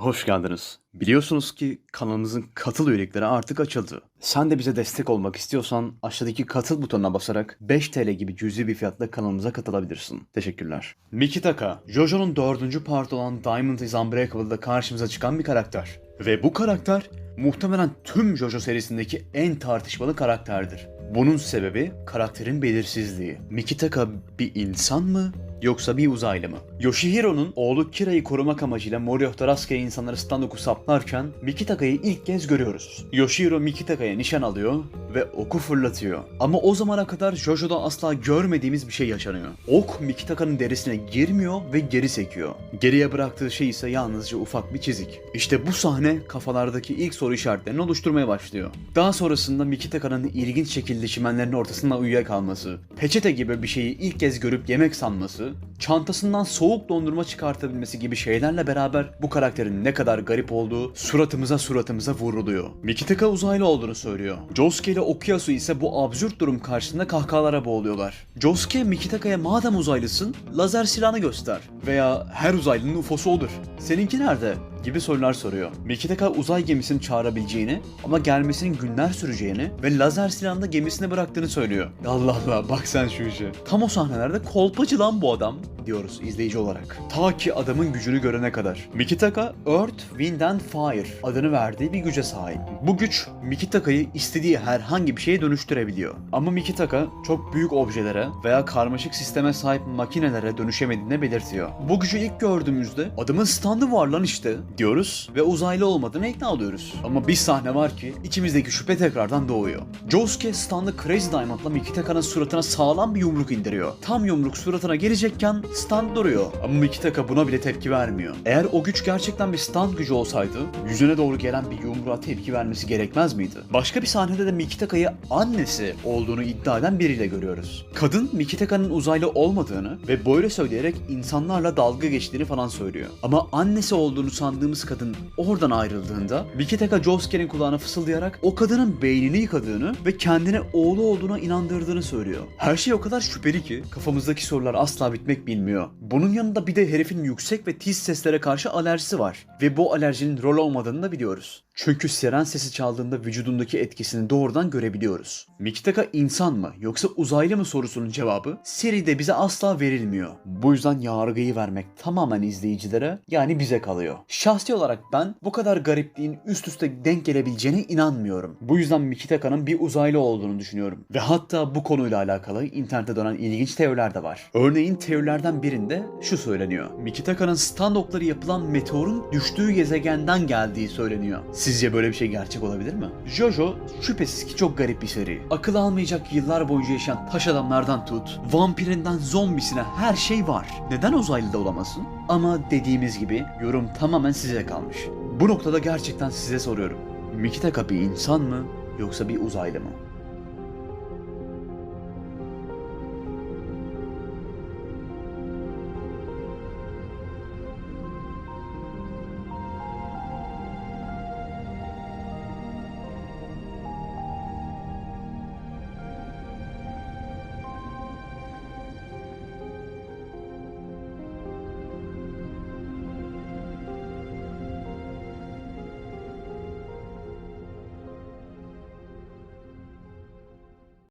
Hoş geldiniz. Biliyorsunuz ki kanalımızın katıl üyelikleri artık açıldı. Sen de bize destek olmak istiyorsan aşağıdaki katıl butonuna basarak 5 TL gibi cüzi bir fiyatla kanalımıza katılabilirsin. Teşekkürler. Mikitaka, JoJo'nun dördüncü part olan Diamond is Unbreakable'da karşımıza çıkan bir karakter. Ve bu karakter muhtemelen tüm JoJo serisindeki en tartışmalı karakterdir. Bunun sebebi karakterin belirsizliği. Mikitaka bir insan mı yoksa bir uzaylı mı? Yoshihiro'nun oğlu Kira'yı korumak amacıyla Morioh'ta rastgele insanları standoku saplarken Mikitaka'yı ilk kez görüyoruz. Yoshihiro Mikitaka'ya nişan alıyor ve oku fırlatıyor. Ama o zamana kadar JoJo'da asla görmediğimiz bir şey yaşanıyor. Ok Mikitaka'nın derisine girmiyor ve geri sekiyor. Geriye bıraktığı şey ise yalnızca ufak bir çizik. İşte bu sahne kafalardaki ilk soru işaretlerini oluşturmaya başlıyor. Daha sonrasında Mikitaka'nın ilginç şekilde çimenlerin ortasında uyuyakalması, peçete gibi bir şeyi ilk kez görüp yemek sanması, çantasından soğuk dondurma çıkartabilmesi gibi şeylerle beraber bu karakterin ne kadar garip olduğu suratımıza suratımıza vuruluyor. Mikitaka uzaylı olduğunu söylüyor. Josuke ile Okuyasu ise bu absürt durum karşısında kahkahalara boğuluyorlar. Josuke Mikitaka'ya madem uzaylısın lazer silahını göster veya her uzaylının UFO'su odur. Seninki nerede? Gibi sorular soruyor. Mikitaka uzay gemisini çağırabileceğini ama gelmesinin günler süreceğini ve lazer silahını da gemisine bıraktığını söylüyor. Allah Allah bak sen şu işe. Tam o sahnelerde kolpacı lan bu adam diyoruz izleyici olarak. Ta ki adamın gücünü görene kadar. Mikitaka Earth, Wind and Fire adını verdiği bir güce sahip. Bu güç Mikitaka'yı istediği herhangi bir şeye dönüştürebiliyor. Ama Mikitaka çok büyük objelere veya karmaşık sisteme sahip makinelere dönüşemediğini belirtiyor. Bu gücü ilk gördüğümüzde adamın standı var lan işte diyoruz ve uzaylı olmadığını ikna oluyoruz. Ama bir sahne var ki içimizdeki şüphe tekrardan doğuyor. Josuke standı Crazy Diamond'la Mikitaka'nın suratına sağlam bir yumruk indiriyor. Tam yumruk suratına gelecekken stand duruyor. Ama Mikitaka buna bile tepki vermiyor. Eğer o güç gerçekten bir stand gücü olsaydı yüzüne doğru gelen bir yumruğa tepki vermesi gerekmez miydi? Başka bir sahnede de Mikitaka'yı annesi olduğunu iddia eden biriyle görüyoruz. Kadın Mikitaka'nın uzaylı olmadığını ve böyle söyleyerek insanlarla dalga geçtiğini falan söylüyor. Ama annesi olduğunu sandığımız kadın oradan ayrıldığında Mikitaka Josuke'nin kulağına fısıldayarak o kadının beynini yıkadığını ve kendine oğlu olduğuna inandırdığını söylüyor. Her şey o kadar şüpheli ki kafamızdaki sorular asla bitmek bilmiyor. Bunun yanında bir de herifin yüksek ve tiz seslere karşı alerjisi var. Ve bu alerjinin rol olmadığını da biliyoruz. Çünkü siren sesi çaldığında vücudundaki etkisini doğrudan görebiliyoruz. Mikitaka insan mı yoksa uzaylı mı sorusunun cevabı seride bize asla verilmiyor. Bu yüzden yargıyı vermek tamamen izleyicilere yani bize kalıyor. Şahsi olarak ben bu kadar garipliğin üst üste denk gelebileceğine inanmıyorum. Bu yüzden Mikitaka'nın bir uzaylı olduğunu düşünüyorum. Ve hatta bu konuyla alakalı internette dönen ilginç teoriler de var. Örneğin teorilerden birinde şu söyleniyor. Mikitaka'nın standokları yapılan meteorun düştüğü gezegenden geldiği söyleniyor. Sizce böyle bir şey gerçek olabilir mi? Jojo şüphesiz ki çok garip bir seri. Akıl almayacak yıllar boyunca yaşayan taş adamlardan tut, vampirinden zombisine her şey var. Neden uzaylı da olamasın? Ama dediğimiz gibi yorum tamamen size kalmış. Bu noktada gerçekten size soruyorum. Mikitaka bir insan mı yoksa bir uzaylı mı?